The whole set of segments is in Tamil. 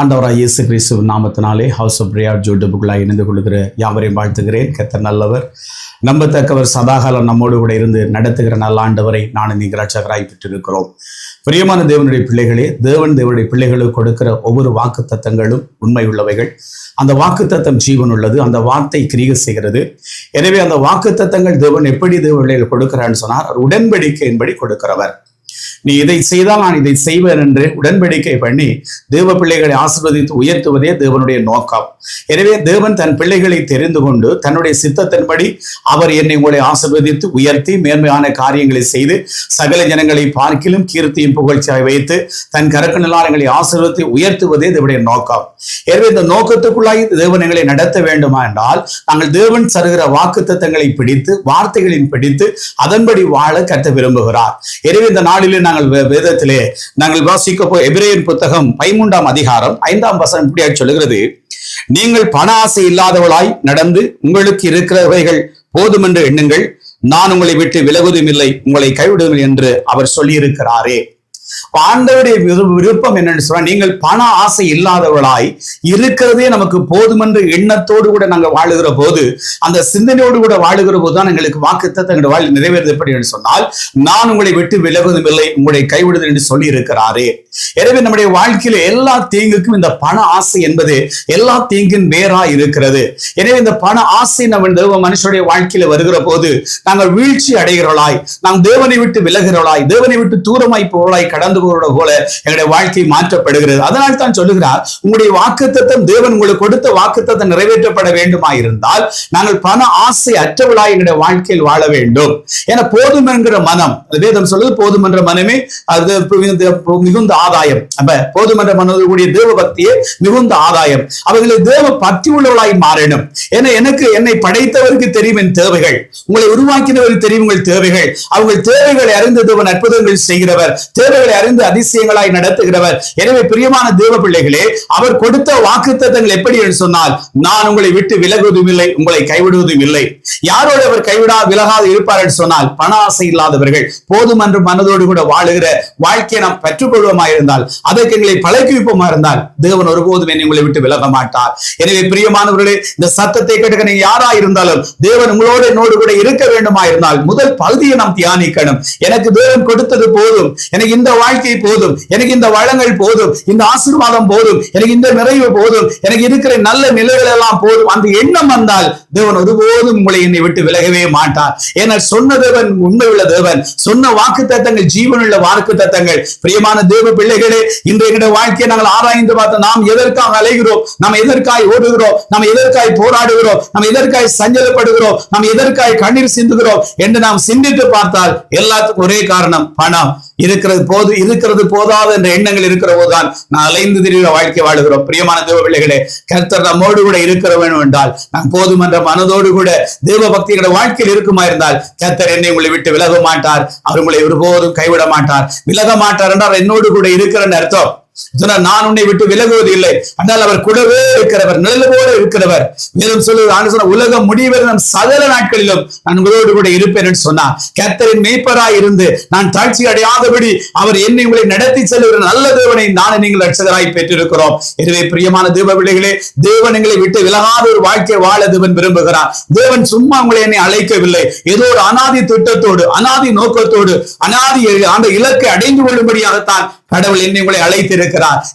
ஆண்டவராக இயேசு கிறிஸ்து நாமத்தினாலே ஹவுஸ் ஆஃப் பிரியார் ஜூட்டுபுக்குள்ளாக இணைந்து கொள்கிற யாவரையும் வாழ்த்துகிறேன். கெத்த நல்லவர். நம்பத்தக்கவர் சதாகாலம் நம்மோடு கூட இருந்து நடத்துகிற நல்ல ஆண்டவரை நான் நீங்கள் ரட்சகராய் பெற்றிருக்கிறோம். பிரியமான தேவனுடைய பிள்ளைகளே தேவன் தேவனுடைய பிள்ளைகளுக்கு கொடுக்கிற ஒவ்வொரு வாக்கு தத்தங்களும் உண்மை உள்ளவைகள். அந்த வாக்கு தத்தம் ஜீவன் உள்ளது அந்த வார்த்தை கிரிக செய்கிறது. எனவே அந்த வாக்கு தத்தங்கள் தேவன் எப்படி தேவன் கொடுக்கிறான்னு சொன்னார் உடன்படிக்கையின்படி கொடுக்கிறவர். நீ இதை செய்தால் நான் இதை செய்வேன் என்று உடன்படிக்கை பண்ணி தேவ பிள்ளைகளை ஆசிர்வதித்து உயர்த்துவதே தேவனுடைய நோக்கம். எனவே தேவன் தன் பிள்ளைகளை தெரிந்து கொண்டு தன்னுடைய சித்தத்தின்படி அவர் என்னை உங்களை ஆசிர்வதித்து உயர்த்தி மேன்மையான காரியங்களை செய்து சகல ஜனங்களை பார்க்கிலும் கீர்த்தியும் புகழ்ச்சியாய் வைத்து தன் கரக்கு நிலாரங்களை ஆசிர்வதித்து உயர்த்துவதே தேவனுடைய நோக்கம். எனவே இந்த நோக்கத்துக்குள்ளாய் தேவன் எங்களை நடத்த வேண்டுமா என்றால் நாங்கள் தேவன் சருகிற வாக்கு பிடித்து வார்த்தைகளின் பிடித்து அதன்படி வாழ கற்று விரும்புகிறார். எனவே இந்த நாளிலே நாங்கள் வேதத்திலே நாங்கள் வாசிக்க போ எபிரேயர் புத்தகம் பதிமூன்றாம் அதிகாரம் ஐந்தாம் வசனம் இப்படியாக சொல்லுகிறது. நீங்கள் பண ஆசை இல்லாதவளாய் நடந்து உங்களுக்கு இருக்கிறவைகள் போதும் என்று எண்ணுங்கள். நான் உங்களை விட்டு விலகுவதும் இல்லை உங்களை கைவிடுவதும் என்று அவர் சொல்லியிருக்கிறாரே. ஆண்டவருடைய விருப்பம் என்னன்னு சொன்னா நீங்கள் பண ஆசை இல்லாதவளாய் இருக்கிறதே நமக்கு போதுமென்ற எண்ணத்தோடு கூட நாங்கள் வாழுகிற போது அந்த சிந்தனையோடு கூட வாழுகிற போது தான் எங்களுக்கு வாக்குத்தத்தை எங்களுடைய வாழ் நிறைவேறது எப்படி என்று சொன்னால் நான் உங்களை விட்டு விலகுவதும் இல்லை உங்களை கைவிடுதல் என்று சொல்லி இருக்கிறாரே எனவே நம்முடைய வாழ்க்கையில எல்லா தீங்குக்கும் இந்த பண ஆசை என்பது எல்லா தீங்கின் வேறா இருக்கிறது. எனவே இந்த பண ஆசை நம்ம மனுஷனுடைய வாழ்க்கையில வருகிற போது நாங்கள் வீழ்ச்சி அடைகிறவளாய் நாம் தேவனை விட்டு விலகிறவளாய் தேவனை விட்டு தூரமாய் போவளாய் கடந்து போகிற போல எங்களுடைய வாழ்க்கை மாற்றப்படுகிறது. அதனால் தான் சொல்லுகிறார் உங்களுடைய வாக்குத்தத்தம் தேவன் உங்களுக்கு கொடுத்த வாக்குத்தத்தம் நிறைவேற்றப்பட வேண்டுமா இருந்தால் நாங்கள் பண ஆசை அற்றவளாய் எங்களுடைய வாழ்க்கையில் வாழ வேண்டும். என போதும் என்கிற மனம் வேதம் சொல்லுது போதும் என்ற மனமே அது மிகுந்த- ஆதாயம். அப்ப போதும் என்ற மனதோடு தேவ பக்தியே மிகுந்த ஆதாயம். அவர்களை தேவ பக்தி உள்ளவளாய் மாறணும். ஏன்னா எனக்கு என்னை படைத்தவருக்கு தெரியும் என் தேவைகள். உங்களை உருவாக்கினவருக்கு தெரியும் உங்கள் தேவைகள். அவங்கள் தேவைகளை அறிந்து தேவன் அற்புதங்கள் செய்கிறவர். தேவைகள் அறிந்து அதிசயங்களாய் நடத்துகிறவர். எனவே பிரியமான தேவ பிள்ளைகளே அவர் கொடுத்த வாக்குத்தத்தங்கள் எப்படி என்று சொன்னால் நான் உங்களை விட்டு விலகுவதும் இல்லை உங்களை கைவிடுவதும் இல்லை யாரோடு அவர் கைவிடா விலகாது இருப்பார் என்று சொன்னால் பண ஆசை இல்லாதவர்கள் போதும் என்று மனதோடு கூட வாழுகிற வாழ்க்கையை நாம் பெற்றுக்கொள்வோமா இருந்தால் அதற்கு எங்களை பழக்குவிப்போமா இருந்தால் தேவன் ஒருபோதும் என்னை உங்களை விட்டு விலக மாட்டார். எனவே பிரியமானவர்களே இந்த சத்தத்தை கேட்டுக்க நீங்க யாரா இருந்தாலும் தேவன் உங்களோடு என்னோடு கூட இருக்க வேண்டுமா இருந்தால் முதல் பகுதியை நாம் தியானிக்கணும். எனக்கு தேவன் கொடுத்தது போதும். எனக்கு இந்த வாழ்க்கை போதும். எனக்கு இந்த வளங்கள் போதும். இந்த ஆசீர்வாதம் போதும். எனக்கு இந்த நிறைவு போதும். எனக்கு இருக்கிற நல்ல நிலைகள் எல்லாம் போதும். அந்த எண்ணம் வந்தால் தேவன் ஒருபோதும் உங்களை என்னை விட்டு விலகவே மாட்டார். ஏன்னா சொன்ன தேவன் உண்மை உள்ள தேவன். சொன்ன வாக்கு தத்தங்கள் ஜீவனுள்ள வாக்கு தத்தங்கள். பிரியமான தேவ பிள்ளைகளே இன்றைய எங்களுடைய வாழ்க்கையை நாங்கள் ஆராய்ந்து பார்த்தோம் நாம் எதற்காக அலைகிறோம்? நாம் எதற்காய் ஓடுகிறோம்? நாம் எதற்காய் போராடுகிறோம்? நாம் எதற்காய் சஞ்சலப்படுகிறோம்? நாம் எதற்காய் கண்ணீர் சிந்துகிறோம்? என்று நாம் சிந்தித்து பார்த்தால் எல்லாத்துக்கும் ஒரே காரணம் பணம். இருக்கிறது போது இருக்கிறது போதாது என்ற எண்ணங்கள் இருக்கிற போதுதான் நான் அலைந்து திரிகிற வாழ்க்கை வாழுகிறோம். பிரியமான தேவ பிள்ளைகளே கர்த்தர் நம்மோடு கூட இருக்கிற வேணும் என்றால் நான் போதும் என்ற மனதோடு கூட தேவ பக்திகளோட வாழ்க்கையில் இருக்குமா இருந்தால் கர்த்தர் என்னை உங்களை விட்டு விலக மாட்டார். அவர் உங்களை ஒருபோதும் கைவிட மாட்டார். விலக மாட்டார் என்றால் என்னோடு கூட இருக்கிறன்னு அர்த்தம். நான் உன்னை விட்டு விலகுவது இல்லை. ஆனால் அவர் கூடவே இருக்கிறவர் நிழல் போல இருக்கிறவர். மேலும் சொல்லுவது ஆண்டு சொன்ன உலகம் முடிவரை நம் சகல நாட்களிலும் நான் உங்களோடு கூட இருப்பேன் என்று சொன்னார். கர்த்தரின் மேய்ப்பராய் இருந்து நான் தாழ்ச்சி அடையாதபடி அவர் என்னை உங்களை நடத்தி செல்லுகிற நல்ல தேவனை நான் நீங்கள் ரட்சகராய் பெற்றிருக்கிறோம். எனவே பிரியமான தேவ பிள்ளைகளே தேவன் எங்களை விட்டு விலகாத ஒரு வாழ்க்கை வாழ தேவன் விரும்புகிறார். தேவன் சும்மா உங்களை என்னை அழைக்கவில்லை. ஏதோ ஒரு அனாதி திட்டத்தோடு அனாதி நோக்கத்தோடு அனாதி அந்த இலக்கை அடைந்து கொள்ளும்படியாகத்தான் கடவுள் என்னை உங்களை அழைத்திருக்கிறார்.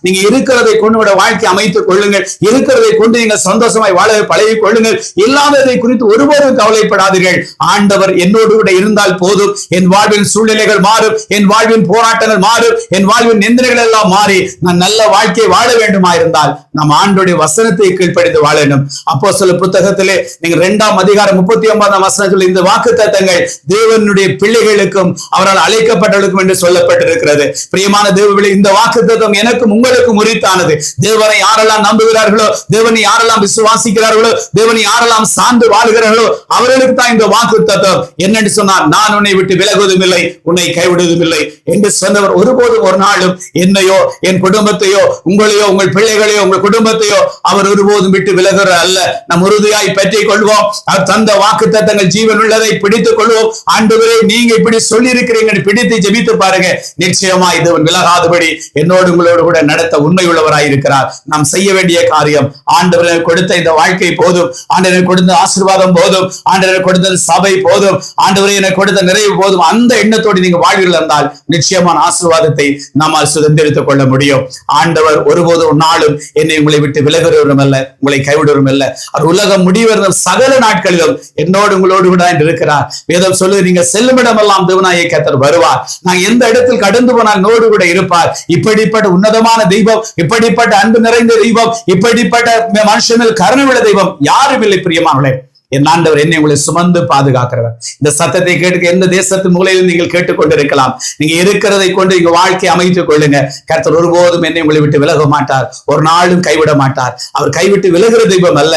நீங்க இருக்கிறதை கொண்டு உங்களோட வாழ்க்கை அமைத்துக் கொள்ளுங்கள். இருக்கிறதை கொண்டு நீங்கள் சந்தோஷமாய் வாழ பழகிக் கொள்ளுங்கள். இல்லாததை குறித்து ஒருபோதும் கவலைப்படாதீர்கள். ஆண்டவர் என்னோடு கூட இருந்தால் போதும். என் வாழ்வின் சூழ்நிலைகள் மாறும். என் வாழ்வின் போராட்டங்கள் மாறும். என் வாழ்வின் நிந்தனைகள் எல்லாம் மாறி நான் நல்ல வாழ்க்கையை வாழ வேண்டுமா இருந்தால் நம் ஆண்டுடைய வசனத்தை கீழ்ப்படிந்து வாழணும் அப்போ சில புத்தகத்திலே நீங்க இரண்டாம் அதிகாரம் முப்பத்தி ஒன்பதாம் வசனத்தில் இந்த வாக்கு தத்தங்கள் தேவனுடைய பிள்ளைகளுக்கும் அவரால் அழைக்கப்பட்டவர்களுக்கும் என்று சொல்லப்பட்டிருக்கிறது. பிரியமான தேவ இந்த வாக்கு தத்துவம் எனக்கும் உங்களுக்கும் உரித்தானது. தேவனை யாரெல்லாம் நம்புகிறார்களோ தேவனை யாரெல்லாம் விசுவாசிக்கிறார்களோ தேவனை யாரெல்லாம் சார்ந்து வாழ்கிறார்களோ அவர்களுக்கு தான் இந்த வாக்கு தத்துவம். என்னென்று சொன்னார் நான் உன்னை விட்டு விலகுவதும் இல்லை உன்னை கைவிடுவதும் இல்லை என்று சொன்னவர் ஒருபோதும் ஒரு நாளும் என்னையோ என் குடும்பத்தையோ உங்களையோ உங்கள் பிள்ளைகளையோ உங்கள் குடும்பத்தையோ அவர் ஒருபோதும் விட்டு விலகிற அல்ல. நம் உறுதியாய் பற்றிக் கொள்வோம். அவர் தந்த வாக்கு தத்தங்கள் ஜீவன் உள்ளதை பிடித்துக் கொள்வோம். ஆண்டவரே நீங்க இப்படி சொல்லி இருக்கிறீங்க பிடித்து ஜெபித்து பாருங்க. நிச்சயமா இது விலகாதபடி என்னோடு உங்களோடு கூட நடத்த உண்மை உள்ளவராய் இருக்கிறார். நாம் செய்ய வேண்டிய காரியம் ஆண்டவர் கொடுத்த இந்த வாழ்க்கை போதும் ஆண்டவர் கொடுத்த ஆசீர்வாதம் போதும் ஆண்டவர் கொடுத்த சபை போதும் ஆண்டவரே எனக்கு கொடுத்த நிறைவு போதும் அந்த எண்ணத்தோடு நீங்க வாழ்வில் இருந்தால் நிச்சயமான ஆசீர்வாதத்தை நம்மால் சுதந்திரித்துக் கொள்ள முடியும். ஆண்டவர் ஒருபோதும் நாளும் என்னை உங்களை விட்டு விலகுறவரும் அல்ல உங்களை கைவிடுவரும் அல்ல. அவர் உலகம் முடிவரும் சகல நாட்களிலும் என்னோடு உங்களோடு கூட இருக்கிறார். வேதம் சொல்லு நீங்க செல்லுமிடம் எல்லாம் தேவனாய கத்தர் வருவார். நான் எந்த இடத்தில் கடந்து போனால் நோடு கூட இருப்பார். இப்படிப்பட்ட உன்னதமான தெய்வம் இப்படிப்பட்ட அன்பு நிறைந்த தெய்வம் இப்படிப்பட்ட மனுஷனில் மேல் கருணை தெய்வம் யாரும் இல்லை பிரியமானவர்களே. என் ஆண்டவர் என்னை உங்களை சுமந்து பாதுகாக்கிறவர். இந்த சத்தத்தை கேட்டு எந்த தேசத்து மூலையிலும் நீங்கள் கேட்டுக்கொண்டிருக்கலாம். நீங்க இருக்கிறதை கொண்டு இங்க வாழ்க்கை அமைத்துக் கொள்ளுங்க. கர்த்தர் ஒருபோதும் என்னை உங்களை விட்டு விலக மாட்டார். ஒரு நாளும் கைவிட மாட்டார். அவர் கைவிட்டு விலகிற தெய்வம் அல்ல.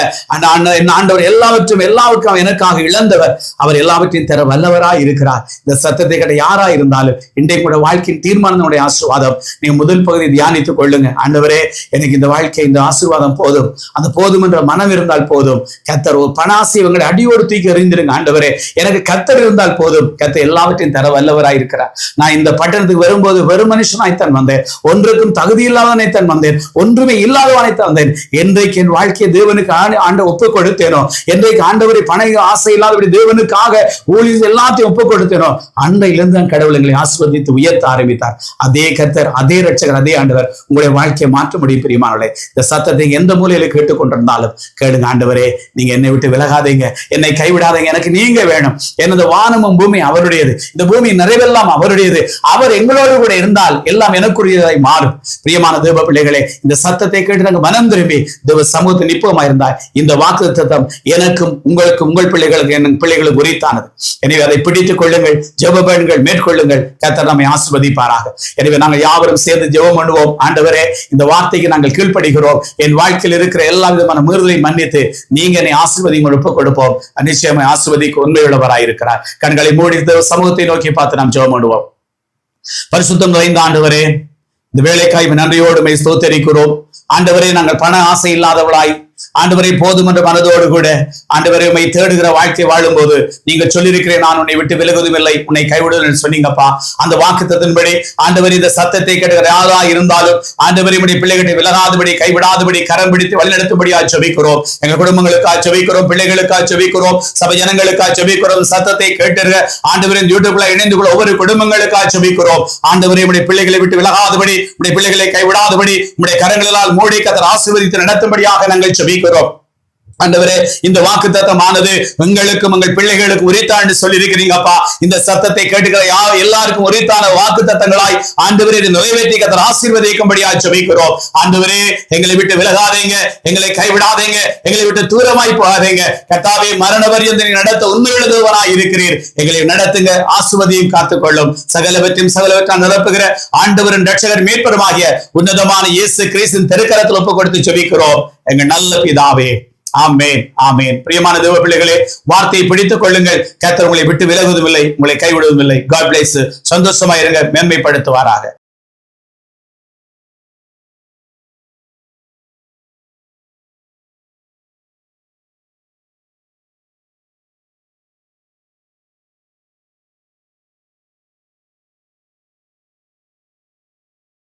என் ஆண்டவர் எல்லாவற்றும் எல்லாவற்றும் எனக்காக இழந்தவர். அவர் எல்லாவற்றையும் தர வல்லவராய் இருக்கிறார். இந்த சத்தத்தை கேட்ட யாரா இருந்தாலும் இன்றைக்கு கூட வாழ்க்கையின் தீர்மானத்தினுடைய ஆசீர்வாதம். நீங்க முதல் பகுதி தியானித்துக் கொள்ளுங்க. ஆண்டவரே எனக்கு இந்த வாழ்க்கை இந்த ஆசீர்வாதம் போதும். அந்த போதும் என்ற மனம் இருந்தால் போதும். கத்தர் ஒரு பணாசி இவங்களை அடியோடு தூக்கி எறிந்திருங்க ஆண்டவரே. எனக்கு கத்தர் இருந்தால் போதும். கத்த எல்லாவற்றையும் தர வல்லவராய் இருக்கிறார். நான் இந்த பட்டணத்துக்கு வரும்போது வெறும் மனுஷனாய்த்தான் வந்தேன். ஒன்றுக்கும் தகுதி இல்லாதவனைத்தான் வந்தேன். ஒன்றுமே இல்லாதவனைத்தான் வந்தேன். என்றைக்கு என் வாழ்க்கையை தேவனுக்கு ஆண்ட ஒப்பு கொடுத்தேனோ என்றைக்கு ஆண்டவரை பண ஆசை இல்லாதபடி தேவனுக்காக ஊழியர் எல்லாத்தையும் ஒப்பு கொடுத்தேனோ அன்றையிலிருந்து தான் கடவுள் எங்களை ஆஸ்வதித்து உயர்த்த ஆரம்பித்தார். அதே கத்தர் அதே ரட்சகர் அதே ஆண்டவர் உங்களுடைய வாழ்க்கையை மாற்ற முடியும் பிரியமானவர்களே. இந்த சத்தத்தை எந்த மூலையில கேட்டுக்கொண்டிருந்தாலும் கேளுங்க ஆண்டவரே. நீங்க என்னை விட்டு விலகாதே கைவிடாதீங்க என்னை கைவிடாதீங்க. எனக்கு நீங்க வேணும். எனது வானமும் பூமி அவருடையது. இந்த பூமி நிறைவெல்லாம் அவருடையது. அவர் எங்களோடு கூட இருந்தால் எல்லாம் எனக்குரியதாய் மாறும். பிரியமான தேவ பிள்ளைகளே இந்த சத்தத்தை கேட்டு நாங்கள் மனம் திரும்பி தேவ சமூகத்தை நிப்பமா இருந்தால் இந்த வாக்கு தத்தம் எனக்கும் உங்களுக்கு உங்கள் பிள்ளைகளுக்கு என் பிள்ளைகளுக்கு உரித்தானது. எனவே அதை பிடித்துக் கொள்ளுங்கள். ஜெப பயன்கள் மேற்கொள்ளுங்கள். கத்தர் நம்மை ஆசிர்வதிப்பாராக. எனவே நாங்கள் யாவரும் சேர்ந்து ஜெபம் பண்ணுவோம். ஆண்டவரே இந்த வார்த்தைக்கு நாங்கள் கீழ்ப்படுகிறோம். என் வாழ்க்கையில் இருக்கிற எல்லா விதமான மீறுதலையும் மன்னித்து நீங்க என்னை ஆசிர்வதியும் ஒப்புக் கொடுப்போம் நிச்சயமாய் ஆசிர்வதிக்கு உண்மையுள்ளவராய் இருக்கிறார் கண்களை மூடி சமூகத்தை நோக்கி பார்த்து நாம் ஜெபம் பண்ணுவோம். பரிசுத்தம் நிறைந்த ஆண்டவரே இந்த வேலைக்காய் நன்றியோடு மை ஸ்தோத்தரிக்கிறோம். ஆண்டவரே நாங்கள் பண ஆசை இல்லாதவளாய் ஆண்டவரை போதும் என்ற மனதோடு கூட ஆண்டவரை உண்மை தேடுகிற வாழ்க்கை வாழும்போது நீங்க சொல்லியிருக்கிறேன் நான் உன்னை விட்டு விலகுவதும் இல்லை. உன்னை கைவிடுதல் சொன்னீங்கப்பா. அந்த வாக்குத்தத்தின்படி ஆண்டவர் இந்த சத்தத்தை கேட்டுகிற யாரா இருந்தாலும் ஆண்டவரை உடைய பிள்ளைகளை விலகாதபடி கைவிடாதபடி கரம் பிடித்து வழிநடத்தும்படியா செபிக்கிறோம் எங்க குடும்பங்களுக்கா செபிக்கிறோம் பிள்ளைகளுக்கா செபிக்கிறோம் சபை ஜனங்களுக்கா செபிக்கிறோம் சத்தத்தை கேட்டுகிற ஆண்டவரின் யூடியூப்ல இணைந்து கொள்ள ஒவ்வொரு குடும்பங்களுக்கா செபிக்கிறோம் ஆண்டவரை உடைய பிள்ளைகளை விட்டு விலகாதபடி உடைய பிள்ளைகளை கைவிடாதபடி உடைய கரங்களால் மூடி கதர் ஆசீர்வதித்து நடத்தும்படியாக நாங்கள் செபிக்கிறோம் ஆண்டவரே இந்த வாக்கு தத்தமானது உங்களுக்கும் உங்கள் பிள்ளைகளுக்கு உரித்தாண்டு சொல்லி இருக்கிறீங்கப்பா இந்த சத்தத்தை கேட்டுக்கிற யார் எல்லாருக்கும் உரித்தான வாக்கு தத்தங்களாய் ஆண்டவரே இதை நிறைவேற்றி கத்தர் ஆசீர்வதிக்கும்படியா ஜபிக்கிறோம். ஆண்டவரே எங்களை விட்டு விலகாதீங்க எங்களை கைவிடாதீங்க எங்களை விட்டு தூரமாய் போகாதீங்க. கத்தாவே மரண பரியந்தனை நடத்த உண்மையுள்ளதுவராய் இருக்கிறீர். எங்களை நடத்துங்க ஆசுவதியும் காத்துக்கொள்ளும். சகலவற்றையும் சகலவற்றால் நிரப்புகிற ஆண்டவரின் ரட்சகர் மீட்பருமாகிய உன்னதமான இயேசு கிறிஸ்தின் தெருக்கரத்தில் ஒப்பு கொடுத்து ஜபிக்கிறோம். எங்க நல்ல பிதாவே ஆமேன் ஆமேன். பிரியமான தேவ பிள்ளைகளே வார்த்தையை பிடித்துக் கொள்ளுங்கள். கர்த்தர் உங்களை விட்டு விலகுவதும் இல்லை உங்களை கைவிடுவதும் இல்லை. காட் பிளேஸ் சந்தோஷமா இருங்க மேன்மைப்படுத்துவாராக.